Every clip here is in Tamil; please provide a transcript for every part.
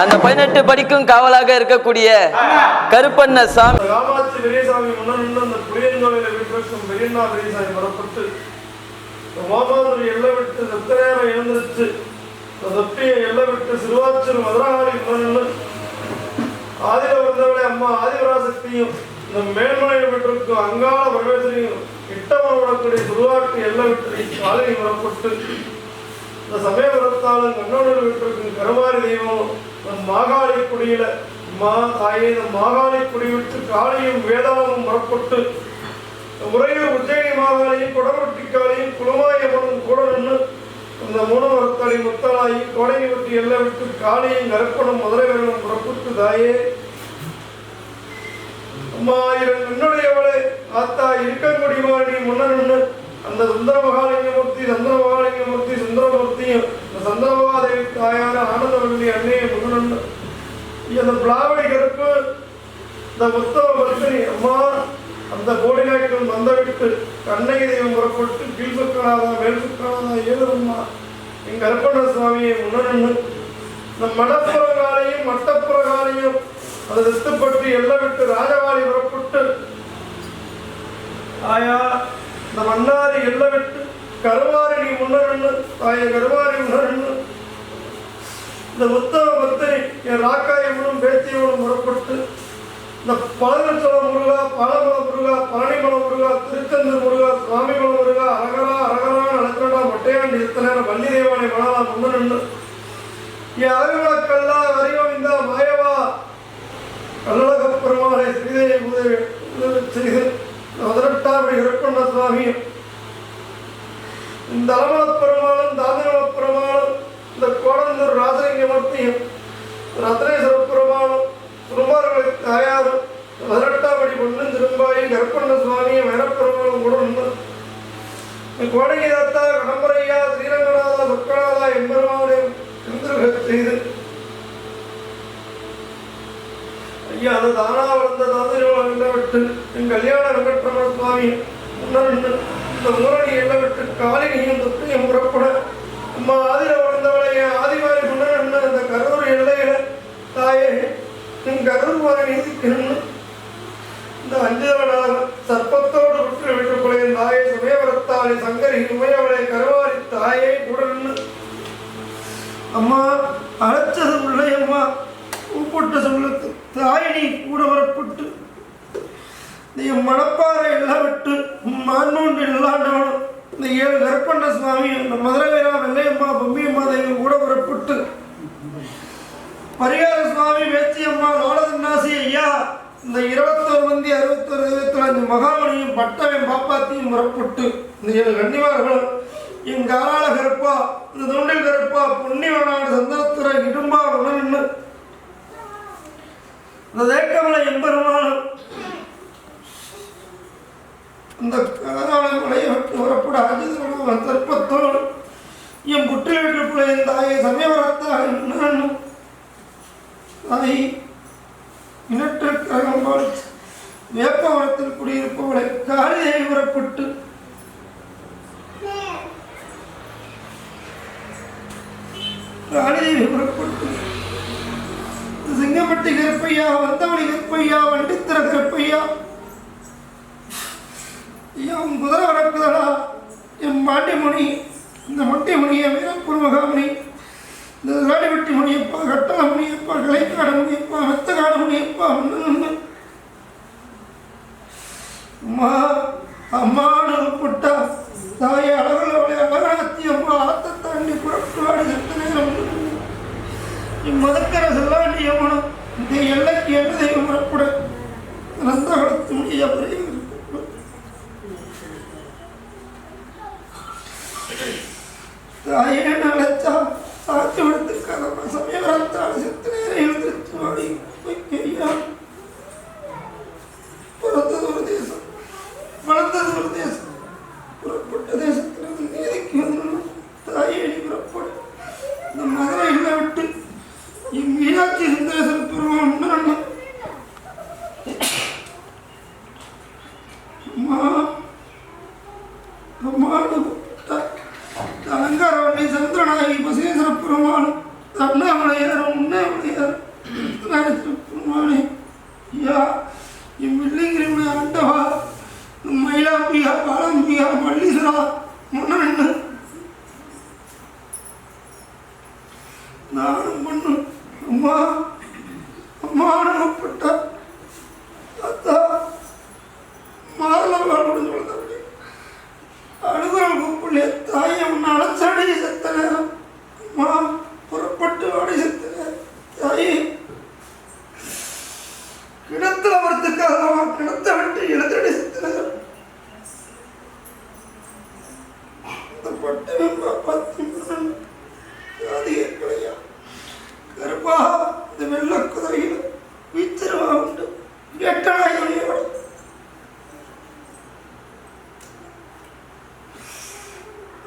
அந்த பதினெட்டு படிக்கும் காவலாக இருக்கக்கூடிய கருப்பண்ண சாமி. காமாட்சி அந்த விட்டு விட்டு அம்மா ஆதிபராசக்தியும் இந்த மேல்மலை விட்டிருக்கும் அங்காள பரமேஸ்வரியும் இட்டமன் விடக்கூடிய சுருவாட்டு எல்லை வரப்பட்டு இந்த சமயபுரத்தாலும் கண்ணோடு விட்டிருக்கும் கருமாரி தெய்வம் நம் மாகாளி குடியில மா தாயே இந்த மாகாளி குடி விட்டு காளியும் வேதாளமும் புறப்பட்டு உறையூர் உஜ்ஜயினி மாகாணியும் குடமட்டி காளியும் குலமாயம்மனும் கூட நின்று இந்த மூணவரத்தாளி முத்தலாயி கோடையை விட்டு எல்லை விட்டு காளியும் கருப்பனும் முதலைவர்களும் புறப்பட்டு தாயே. அம்மா இரண்டு என்னுடையவளே ஆத்தா இருக்க முடியுமா? நீ முன்ன நின்று அந்த சுந்தர மகாலிங்கமூர்த்தி சந்திர மகாலிங்கமூர்த்தி சுந்தரமூர்த்தியும் சந்திர சந்திரமகாதேவி தாயான ஆனந்தவல்லி அன்னையை முன்ன நின்று அந்த பிளாவடி கருப்பு இந்த உத்தவ பர்சனி அம்மா அந்த கோடிநாயக்கம் வந்த விட்டு கண்ணகி தெய்வம் புறப்பட்டு கீழ் சுக்கராதா மேல் சுக்கராதா ஏழுதம்மா. எங்க கருப்பண்ண சுவாமியை முன்ன இந்த மடப்புறகாலையும் மட்டப்புறகாலையும் அதை காலையும் அது எல்லை விட்டு ராஜவாரி புறப்பட்டு ஆயா இந்த மன்னாரி எல்லை விட்டு கருவாரி நீ முன்னரண்ணு தாய கருவாரி முன்னரண்ணு இந்த உத்தவ பக்தனை என் ராக்காயவனும் பேத்தியவனும் முறப்பட்டு இந்த பழனிச்சோள முருகா பழமல முருகா பழனிமல முருகா திருச்செந்தூர் முருகா சுவாமிமல முருகா அரகரா அரகரா நடக்கிறடா மொட்டையாண்டி இத்தனை வள்ளி தேவானை மணலா நின்று. என் அறிவுலக்கல்லா அறிவம் இந்த மாயவா. கல்லழக பெருமாளை ஸ்ரீதேவி உதவி செய்து பதினெட்டாம் இருப்பண்ண சுவாமி இந்த அலமல ரத்னை பெருமாளும் திருமார்களை தாயாரும் பதினெட்டாம் அடி பொண்ணும் திரும்பாயி கருப்பண்ண சுவாமியும் மேனப்பெருமாளும் கூட உண்டு கோடகி தாத்தா கடம்பரையா ஸ்ரீரங்கநாதா சொக்கநாதா எம்பெருமானையும் இந்திரக செய்து. ஐயா அது தானா வளர்ந்த தாந்திரம் எல்லாம் விட்டு. என் கல்யாண வெங்கட்ரமண சுவாமி முன்னர் இந்த மூரணி எல்லாம் விட்டு காலினியும் தொத்தையும் புறப்பட. அம்மா ஆதிர வளர்ந்தவளை என் ஆதிவாரி முன்னர் இந்த கரூர் எல்லை தாயே என் கரூர் வாரி நீதிக்கணும் இந்த அஞ்சலனாக சர்ப்பத்தோடு விட்டு விட்டுக்குள்ளே தாயை சுமயவரத்தாளி சங்கரி உமையவளை கருவாரி தாயை கூட நின்று அம்மா அழைச்சது பிள்ளை அம்மா. கூப்பிட்ட சொல்லத்து தாயினி கூட வரப்பட்டு. நீ மணப்பாறை எல்லாம் விட்டு மான்மூண்டு இல்லாண்டவனும் இந்த ஏழு கருப்பண்ண சுவாமி இந்த மதுரை வீரா வெள்ளையம்மா பொம்மியம்மா தெய்வம் கூட புறப்பட்டு பரிகார சுவாமி வேச்சியம்மா லோலதன்னாசி ஐயா இந்த இருபத்தோரு மந்தி அறுபத்தோரு இருபத்தி அஞ்சு மகாமணியும் பட்டவன் பாப்பாத்தியும் புறப்பட்டு இந்த ஏழு கன்னிமார்களும் என் கருப்பா இந்த தூண்டில் கருப்பா புண்ணியவனாடு சந்தனத்துறை இடும்பா உணர்ந்து இந்த தேக்கமலை எம்பெருமானும் இந்த காதாள மலையை விட்டு வரப்பட அஜிதனும் சர்ப்பத்தோடு. என் புட்டில் பிள்ளை என் தாயை சமயவரத்தாக நான் தாய் இனற்றக்கரகம்பாள் வேப்பவரத்தில் குடியிருப்பவளை காளியை புறப்பட்டு காளியை புறப்பட்டு சிங்கப்பட்டி கருப்பையா வந்தவழி கருப்பையா வண்டித்திர கருப்பையா ஐயா உன் குதிரை வளர்க்குதடா என் பாண்டியமணி இந்த மொட்டை மணியை வீரப்பூர் மகாமணி இந்த ராடிவெட்டி முனியப்பா கட்டள முனியப்பா கலைக்காட முனியப்பா மெத்தகாட மணியப்பா ஒன்று அம்மா அம்மானு புட்டா தாயால இம்மதக்கர செல்லாண்டி அம்மனும் இந்த எல்லைக்கு என்ன தெய்வம் புறப்பட நந்த கடத்து தாயே நினைச்சா நானும் பண்ணும் அம்மா அம்மா நானும்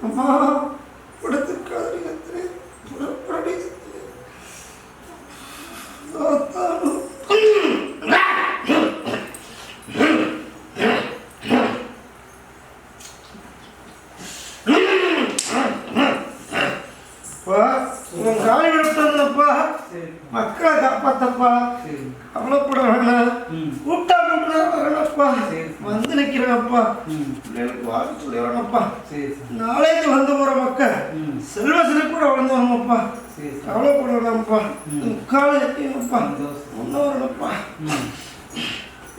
அம்மா படுத்து காதலிகத்திலே புறப்படி மக்களை காப்பாத்தப்பா. கூட்டா கூட்டா வேணப்பா வந்து நிக்கிறேனப்பா பிள்ளைகளுக்கு வாக்கு சொல்லி வேணப்பா நாளைக்கு வந்து போற மக்கள் செல்வ செழிப்போட வளர்ந்து வரணும்ப்பா கவலைப்பட வேணாம்ப்பா முக்கால எட்டினப்பா முன்ன வரணும்ப்பா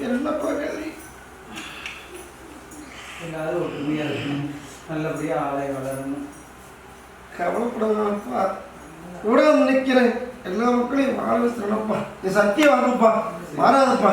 என்னப்பா கேள்வி? எல்லாரும் ஒற்றுமையாக இருக்கணும். நல்லபடியாக ஆலை வளரணும். கவலைப்பட வேணாம்ப்பா கூட வந்து நிக்கிறேன் எல்லா மக்களையும் வாழ வச்சுருப்பா நீ சத்தியம் வாங்கப்பா மாறாதப்பா